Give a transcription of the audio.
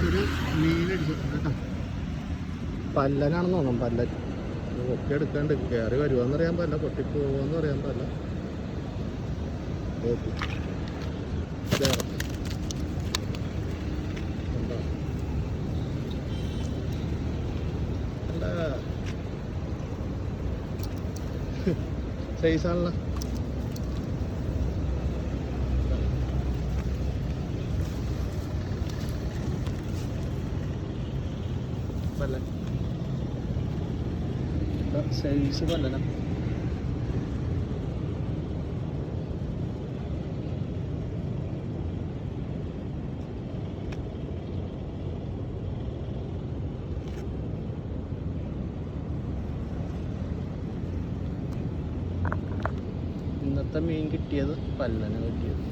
നമുക്കൊരു മീൻ അടിച്ചിട്ടുണ്ട് കേട്ടോ. പല്ലനാണെന്ന് തോന്നുന്നു പല്ലൻ. പൊക്കി എടുക്കാണ്ട് കയറി വരുവാന്ന് അറിയാൻ പറ്റില്ല പൊട്ടിപ്പോവെന്ന് അറിയാൻ. ദേ. സൈസാണല്ലോ. പല്ലൻ സൈസ് പല്ലന ഇന്നത്തെ മീൻ കിട്ടിയത് പല്ലന കിട്ടിയത്.